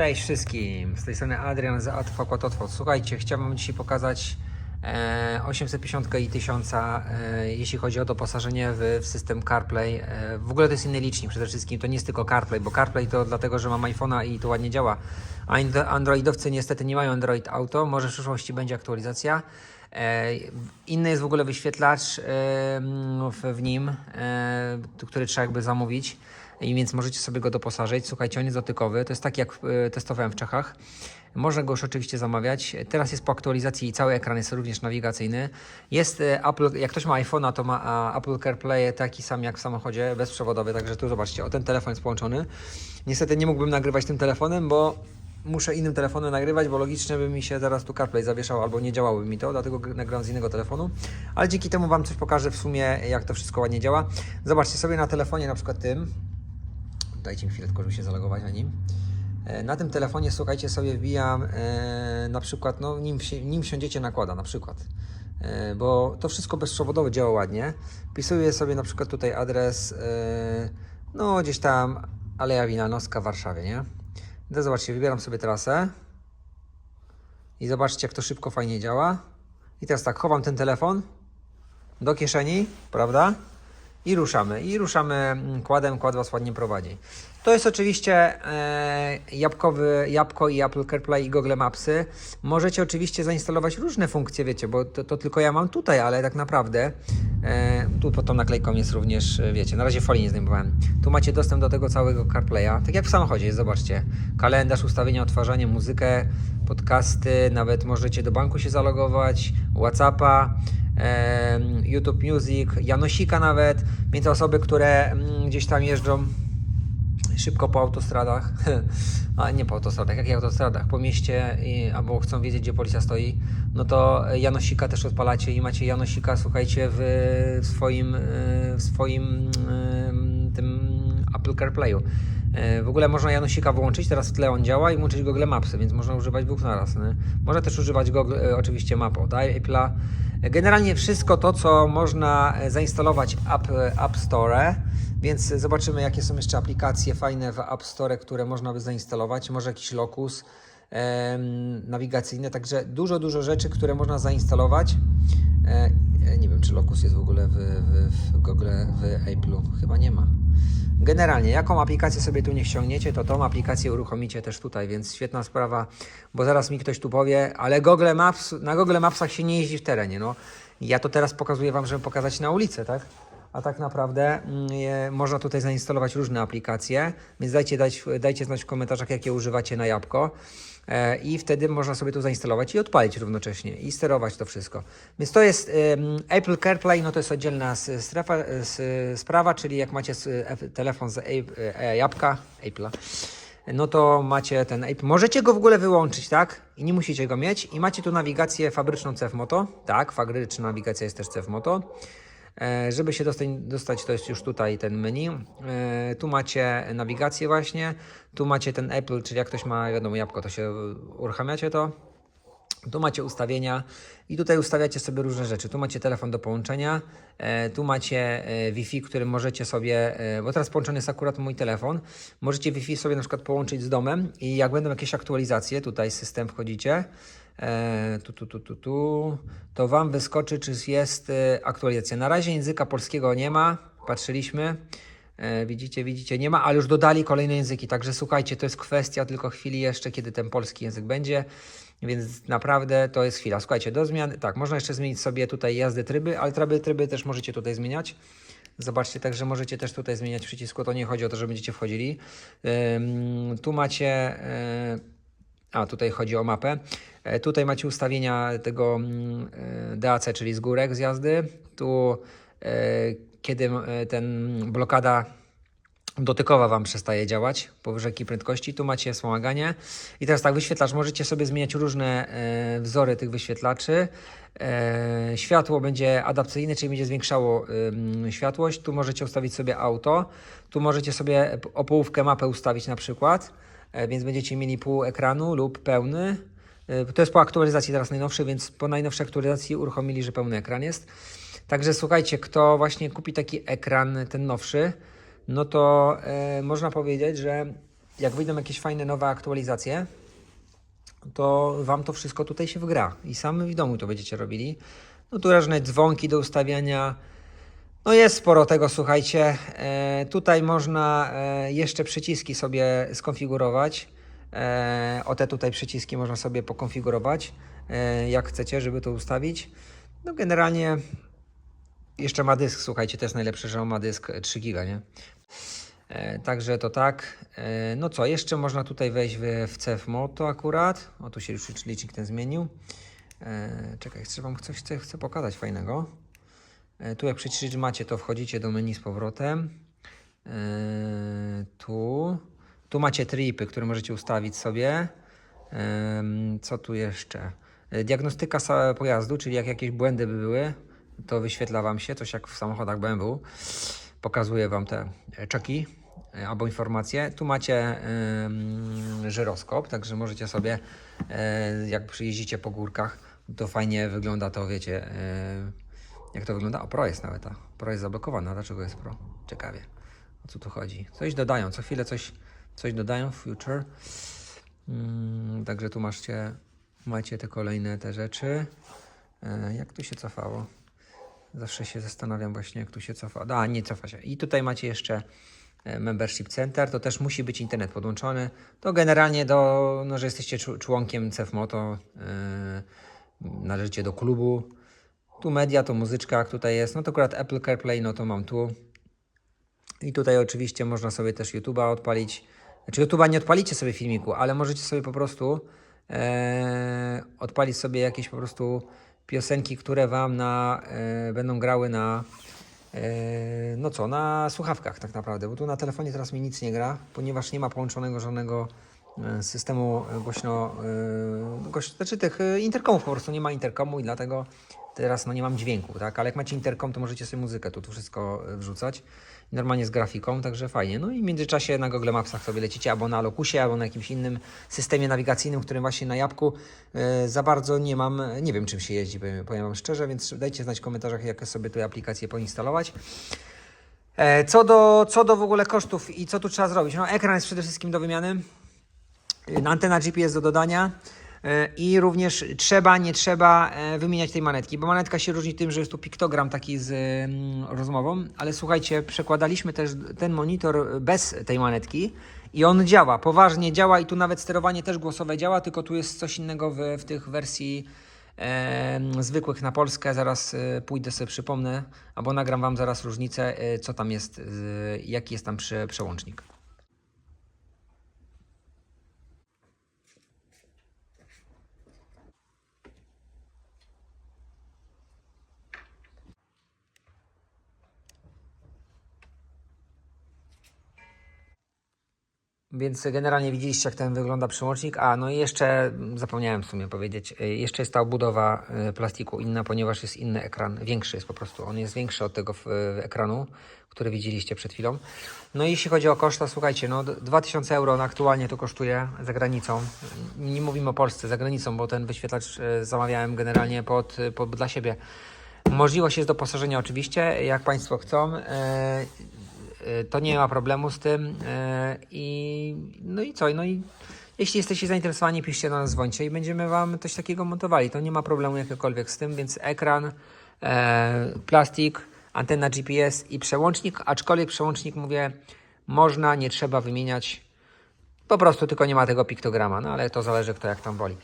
Cześć wszystkim, z tej strony Adrian z Atwakototwo. Słuchajcie, chciałbym wam dzisiaj pokazać e, 850 i 1000, e, jeśli chodzi o doposażenie w, system CarPlay. E, w ogóle to jest inny licznik przede wszystkim, to nie jest tylko CarPlay, bo CarPlay to dlatego, że mam iPhone'a i to ładnie działa. A Androidowcy niestety nie mają Android Auto, może w przyszłości będzie aktualizacja. E, inny jest w ogóle wyświetlacz e, w, nim, e, który trzeba jakby zamówić i więc możecie sobie go doposażyć. Słuchajcie, on jest dotykowy, to jest tak jak testowałem w Czechach. Można go już oczywiście zamawiać. Teraz jest po aktualizacji i cały ekran jest również nawigacyjny. Jest Apple, jak ktoś ma iPhone'a, to ma Apple CarPlay taki sam jak w samochodzie, bezprzewodowy, także tu zobaczcie, o ten telefon jest połączony. Niestety nie mógłbym nagrywać tym telefonem, bo muszę innym telefonem nagrywać, bo logicznie by mi się zaraz tu CarPlay zawieszał albo nie działałoby mi to, dlatego gr- nagrywam z innego telefonu. Ale dzięki temu Wam coś pokażę w sumie, jak to wszystko ładnie działa. Zobaczcie sobie na telefonie na przykład tym, Dajcie mi chwilę, tylko żeby się zalogować na nim. E, Na tym telefonie, słuchajcie, sobie wbijam e, na przykład, no nim, nim siądziecie nakłada na przykład, e, bo to wszystko bezprzewodowo działa ładnie. Wpisuję sobie na przykład tutaj adres, no gdzieś tam Aleja Wilanowska w Warszawie, nie? To zobaczcie, wybieram sobie trasę i zobaczcie, jak to szybko, fajnie działa. I teraz tak, chowam ten telefon do kieszeni, prawda? I ruszamy. I ruszamy mm, kładem, kład Was ładnie prowadzi. To jest oczywiście e, jabłkowy, jabłko i Apple CarPlay i Google Mapsy. Możecie oczywiście zainstalować różne funkcje, wiecie, bo to, to tylko ja mam tutaj, ale tak naprawdę tu pod tą naklejką jest również, e, wiecie, na razie folii nie zdejmowałem. Tu macie dostęp do tego całego CarPlaya, tak jak w samochodzie zobaczcie. Kalendarz, ustawienia, odtwarzanie, muzykę, podcasty, nawet możecie do banku się zalogować, Whatsappa, em, YouTube Music, Janosika nawet, więc osoby, które mm, gdzieś tam jeżdżą szybko po autostradach, a nie po autostradach, jakich autostradach, po mieście i, albo chcą wiedzieć, gdzie policja stoi, no to Janosika też odpalacie i macie Janosika, słuchajcie, w, swoim, e, w swoim em, tym Apple CarPlayu. E, W ogóle można Janosika wyłączyć, teraz w tle on działa i włączyć Google Mapsy, więc można używać dwóch naraz. Nie? Można też używać Google, e, oczywiście map od Apple'a. E, Generalnie wszystko to, co można e, zainstalować App, App Store, więc zobaczymy, jakie są jeszcze aplikacje fajne w App Store, które można by zainstalować. Może jakiś Locus em, nawigacyjny, także dużo, dużo rzeczy, które można zainstalować. E, e, nie wiem, czy Locus jest w ogóle w, w, w Google, w Apple'u. Chyba nie ma. Generalnie, jaką aplikację sobie tu nie ściągniecie, to tą aplikację uruchomicie też tutaj, więc świetna sprawa, bo zaraz mi ktoś tu powie, ale Google Maps, na Google Mapsach się nie jeździ w terenie, no. Ja to teraz pokazuję Wam, żeby pokazać na ulicę, tak? A tak naprawdę mm, je, można tutaj zainstalować różne aplikacje, więc dajcie, dać, dajcie znać w komentarzach, jakie używacie na jabłko. E, I wtedy można sobie to zainstalować i odpalić równocześnie i sterować to wszystko. Więc to jest Apple CarPlay, no to jest oddzielna strefa, sprawa, czyli jak macie e, telefon z Ape- e, jabłka, Apple'a, no to macie ten Apple. Możecie go w ogóle wyłączyć, tak? I nie musicie go mieć. I macie tu nawigację fabryczną CF Moto. Tak, fabryczna nawigacja jest też CF Moto. E, Żeby się dostać, dostać, to jest już tutaj ten menu. E, Tu macie nawigację właśnie. Tu macie ten Apple, czyli jak ktoś ma, wiadomo, jabłko, to się uruchamiacie to. Tu macie ustawienia i tutaj ustawiacie sobie różne rzeczy. Tu macie telefon do połączenia, e, tu macie e, Wi-Fi, którym możecie sobie, e, bo teraz połączony jest akurat mój telefon, możecie Wi-Fi sobie na przykład połączyć z domem i jak będą jakieś aktualizacje, tutaj system wchodzicie, e, tu, tu, tu, tu, tu, to Wam wyskoczy, czy jest e, aktualizacja. Na razie języka polskiego nie ma, patrzyliśmy. E, widzicie, widzicie, nie ma, ale już dodali kolejne języki, także słuchajcie, to jest kwestia tylko chwili jeszcze, kiedy ten polski język będzie, więc naprawdę to jest chwila. Słuchajcie, do zmian, tak, można jeszcze zmienić sobie tutaj jazdy tryby, ale tryby, tryby też możecie tutaj zmieniać. Zobaczcie, także możecie też tutaj zmieniać przycisku, to nie chodzi o to, że będziecie wchodzili. Tu macie... a, tutaj chodzi o mapę. E, Tutaj macie ustawienia tego mm, e, DAC, czyli z górek z jazdy. Tu, e, kiedy ten blokada dotykowa Wam przestaje działać powyżej prędkości. Tu macie wspomaganie. I teraz tak, wyświetlacz. Możecie sobie zmieniać różne wzory tych wyświetlaczy. Światło będzie adaptacyjne, czyli będzie zwiększało światłość. Tu możecie ustawić sobie auto. Tu możecie sobie o połówkę mapę ustawić na przykład. E, więc będziecie mieli pół ekranu lub pełny. E, To jest po aktualizacji teraz najnowszej, więc po najnowszej aktualizacji uruchomili, że pełny ekran jest. Także słuchajcie, kto właśnie kupi taki ekran, ten nowszy, no to e, można powiedzieć, że jak wyjdą jakieś fajne nowe aktualizacje, to Wam to wszystko tutaj się wgra i sami w domu to będziecie robili. No tu różne dzwonki do ustawiania. No jest sporo tego, słuchajcie. E, tutaj można e, jeszcze przyciski sobie skonfigurować. E, o te tutaj przyciski można sobie pokonfigurować, e, jak chcecie, żeby to ustawić. No generalnie jeszcze ma dysk, słuchajcie, to jest najlepsze, że on ma dysk 3 giga, nie? E, także to tak. E, no co, jeszcze można tutaj wejść w, w CF Moto akurat. O, tu się już licznik ten zmienił. E, czekaj, chcę Wam coś chcę, chcę pokazać fajnego. E, tu jak przyciszyć macie, to wchodzicie do menu z powrotem. E, tu. Tu macie tripy, które możecie ustawić sobie. Em, Co tu jeszcze? E, Diagnostyka pojazdu, czyli jak jakieś błędy by były, to wyświetla Wam się, coś jak w samochodach BMW. Pokazuje Wam te e, czeki e, albo informacje. Tu macie żyroskop, także możecie sobie, e, jak przyjeździcie po górkach, to fajnie wygląda to, wiecie, e, jak to wygląda. O, Pro jest nawet, a Pro jest zablokowana. Dlaczego jest Pro? Ciekawie. O co tu chodzi? Coś dodają, co chwilę coś, coś dodają, Future. Mm, także tu macie, macie te kolejne te rzeczy. E, jak tu się cofało? Zawsze się zastanawiam właśnie, jak tu się cofa. A, nie cofa się. I tutaj macie jeszcze e, Membership Center, to też musi być internet podłączony. To generalnie do, no, że jesteście członkiem CFMOTO, yy, należycie do klubu. Tu media, to muzyczka, jak tutaj jest. No to akurat Apple CarPlay, no to mam tu. I tutaj oczywiście można sobie też YouTube'a odpalić. Znaczy YouTube'a nie odpalicie sobie filmiku, ale możecie sobie po prostu e, odpalić sobie jakieś po prostu piosenki, które Wam na, e, będą grały na e, no co, na słuchawkach tak naprawdę, bo tu na telefonie teraz mi nic nie gra, ponieważ nie ma połączonego żadnego e, systemu głośno, e, głośno znaczy tych e, interkomów po prostu nie ma interkomu i dlatego teraz no nie mam dźwięku, tak, ale jak macie interkom, to możecie sobie muzykę tu, tu wszystko e, wrzucać, normalnie z grafiką, także fajnie, no i w międzyczasie na Google Mapsach sobie lecicie albo na Locusie, albo na jakimś innym systemie nawigacyjnym, którym właśnie na Jabłku e, za bardzo nie mam, nie wiem czym się jeździ, powiem, powiem Wam szczerze, więc dajcie znać w komentarzach, jakie sobie tu aplikacje poinstalować. E, Co do, co do w ogóle kosztów i co tu trzeba zrobić? No ekran jest przede wszystkim do wymiany, Y, antena GPS do dodania i również trzeba, nie trzeba e, wymieniać tej manetki, bo manetka się różni tym, że jest tu piktogram taki z mm, rozmową, ale słuchajcie, przekładaliśmy też ten monitor bez tej manetki i on działa, poważnie działa i tu nawet sterowanie też głosowe działa, tylko tu jest coś innego w, w tych wersji e, zwykłych na Polskę. Zaraz e, pójdę sobie przypomnę, albo nagram Wam zaraz różnicę, e, co tam jest, jaki jest tam prze, przełącznik. Więc generalnie widzieliście, jak ten wygląda przełącznik. A, no i jeszcze mm, zapomniałem w sumie powiedzieć, y, jeszcze jest ta obudowa y, plastiku inna, ponieważ jest inny ekran, większy jest po prostu. On jest większy od tego ekranu, który widzieliście przed chwilą. No i jeśli chodzi o koszta, słuchajcie, no d- 2000 euro on aktualnie to kosztuje za granicą. Nie mówimy o Polsce, za granicą, bo ten wyświetlacz y, zamawiałem generalnie pod, pod, dla siebie. Możliwość jest doposażenia oczywiście, jak Państwo chcą. Y, to nie ma problemu z tym. y, I no i co? No i jeśli jesteście zainteresowani, piszcie do nas, dzwońcie i będziemy Wam coś takiego montowali. To nie ma problemu jakiegokolwiek z tym, więc ekran, e, plastik, antena GPS i przełącznik, aczkolwiek przełącznik, mówię, można, nie trzeba wymieniać. Po prostu tylko nie ma tego piktograma, no ale to zależy kto jak tam woli.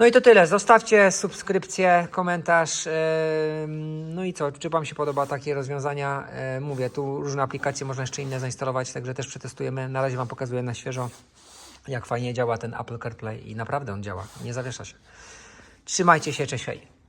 No i to tyle. Zostawcie subskrypcję, komentarz. No i co? Czy Wam się podoba takie rozwiązania? E, Mówię, tu różne aplikacje można jeszcze inne zainstalować, także też przetestujemy. Na razie Wam pokazuję na świeżo, jak fajnie działa ten Apple CarPlay i naprawdę on działa. Nie zawiesza się. Trzymajcie się, cześć, hej.